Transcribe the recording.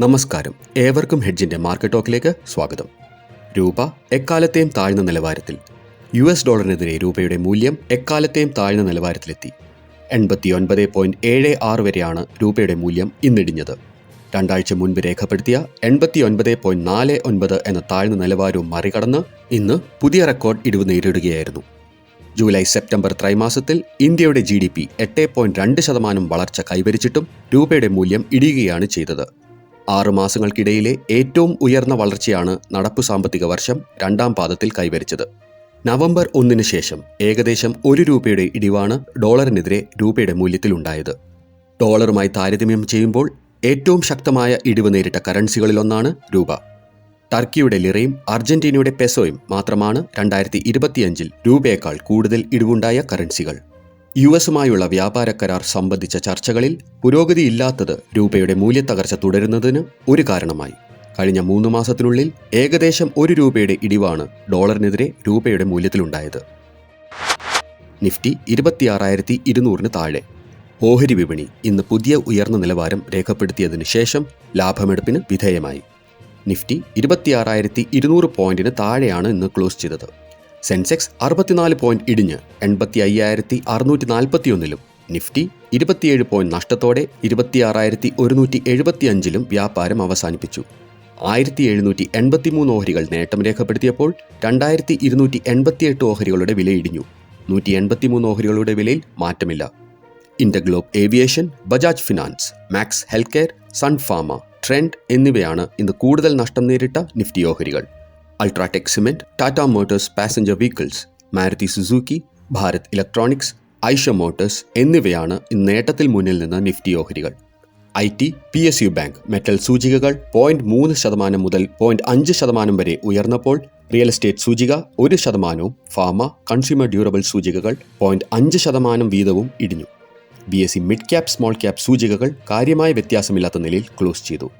നമസ്കാരം. ഏവർക്കും ഹെഡ്ജിന്റെ മാർക്കറ്റ് ടോക്കിലേക്ക് സ്വാഗതം. രൂപ എക്കാലത്തെയും താഴ്ന്ന നിലവാരത്തിൽ. യു എസ് ഡോളറിനെതിരെ രൂപയുടെ മൂല്യം എക്കാലത്തെയും താഴ്ന്ന നിലവാരത്തിലെത്തി. എൺപത്തിയൊൻപത് പോയിന്റ് ഏഴ് ആറ് വരെയാണ് രൂപയുടെ മൂല്യം ഇന്നിടിഞ്ഞത്. രണ്ടാഴ്ച മുൻപ് രേഖപ്പെടുത്തിയ എൺപത്തിയൊൻപത് പോയിന്റ് നാല് ഒൻപത് എന്ന താഴ്ന്ന നിലവാരവും മറികടന്ന് ഇന്ന് പുതിയ റെക്കോർഡ് ഇടിവ് നേരിടുകയായിരുന്നു. ജൂലൈ സെപ്റ്റംബർ ത്രൈമാസത്തിൽ ഇന്ത്യയുടെ ജി ഡി പി എട്ട് പോയിന്റ് രണ്ട് ശതമാനം വളർച്ച കൈവരിച്ചിട്ടും രൂപയുടെ മൂല്യം ഇടിയുകയാണ് ചെയ്തത്. ആറു മാസങ്ങൾക്കിടയിലെ ഏറ്റവും ഉയർന്ന വളർച്ചയാണ് നടപ്പു സാമ്പത്തിക വർഷം രണ്ടാം പാദത്തിൽ കൈവരിച്ചത്. നവംബർ ഒന്നിന് ശേഷം ഏകദേശം ഒരു രൂപയുടെ ഇടിവാണ് ഡോളറിനെതിരെ രൂപയുടെ മൂല്യത്തിലുണ്ടായത്. ഡോളറുമായി താരതമ്യം ചെയ്യുമ്പോൾ ഏറ്റവും ശക്തമായ ഇടിവ് നേരിട്ട കറൻസികളിലൊന്നാണ് രൂപ. ടർക്കിയുടെ ലിറയും അർജന്റീനയുടെ പെസോയും മാത്രമാണ് രണ്ടായിരത്തി ഇരുപത്തിയഞ്ചിൽ രൂപയേക്കാൾ കൂടുതൽ ഇടിവുണ്ടായ കറൻസികൾ. യു എസുമായുള്ള വ്യാപാര കരാർ സംബന്ധിച്ച ചർച്ചകളിൽ പുരോഗതിയില്ലാത്തത് രൂപയുടെ മൂല്യത്തകർച്ച തുടരുന്നതിന് ഒരു കാരണമായി. കഴിഞ്ഞ മൂന്ന് മാസത്തിനുള്ളിൽ ഏകദേശം ഒരു രൂപയുടെ ഇടിവാണ് ഡോളറിനെതിരെ രൂപയുടെ മൂല്യത്തിലുണ്ടായത്. നിഫ്റ്റി ഇരുപത്തിയാറായിരത്തി ഇരുന്നൂറിന് താഴെ. ഓഹരി വിപണി ഇന്ന് പുതിയ ഉയർന്ന നിലവാരം രേഖപ്പെടുത്തിയതിന് ശേഷം ലാഭമെടുപ്പിന് വിധേയമായി. നിഫ്റ്റി ഇരുപത്തിയാറായിരത്തി ഇരുന്നൂറ് പോയിന്റിന് താഴെയാണ് ഇന്ന് ക്ലോസ് ചെയ്തത്. സെൻസെക്സ് അറുപത്തിനാല് പോയിന്റ് ഇടിഞ്ഞ് എൺപത്തി അയ്യായിരത്തി അറുന്നൂറ്റി നാൽപ്പത്തിയൊന്നിലും നിഫ്റ്റി ഇരുപത്തിയേഴ് പോയിന്റ് നഷ്ടത്തോടെ ഇരുപത്തിയാറായിരത്തി ഒരുന്നൂറ്റി എഴുപത്തിയഞ്ചിലും വ്യാപാരം അവസാനിപ്പിച്ചു. ആയിരത്തി എഴുന്നൂറ്റി എൺപത്തിമൂന്ന് ഓഹരികൾ നേട്ടം രേഖപ്പെടുത്തിയപ്പോൾ രണ്ടായിരത്തി ഇരുന്നൂറ്റി എൺപത്തിയെട്ട് ഓഹരികളുടെ വില ഇടിഞ്ഞു. നൂറ്റി എൺപത്തിമൂന്ന് ഓഹരികളുടെ വിലയിൽ മാറ്റമില്ല. InterGlobe Aviation Bajaj finance Max health care Sun Pharma Trent എന്നിവയാണ് ഇന്ന് കൂടുതൽ നഷ്ടം നേരിട്ട നിഫ്റ്റി ഓഹരികൾ. UltraTech cement Tata motors passenger vehicles Maruti Suzuki Bharat electronics Eicher motors എന്നിവയാണ് ഇന്ന് നേട്ടത്തിൽ മുന്നിൽ നിന്ന് നിഫ്റ്റി ഓഹരികൾ. I T P S U bank metal സൂചികകൾ പോയിന്റ് മൂന്ന് ശതമാനം മുതൽ പോയിന്റ് അഞ്ച് ശതമാനം വരെ ഉയർന്നപ്പോൾ റിയൽ എസ്റ്റേറ്റ് സൂചിക ഒരു ശതമാനവും ഫാമ കൺസ്യൂമർ ഡ്യൂറബിൾ സൂചികകൾ പോയിന്റ് അഞ്ച് ശതമാനം വീതവും ഇടിഞ്ഞു. B S E mid cap small cap സൂചികകൾ കാര്യമായ വ്യത്യാസമില്ലാത്ത നിലയിൽ ക്ലോസ് ചെയ്തു.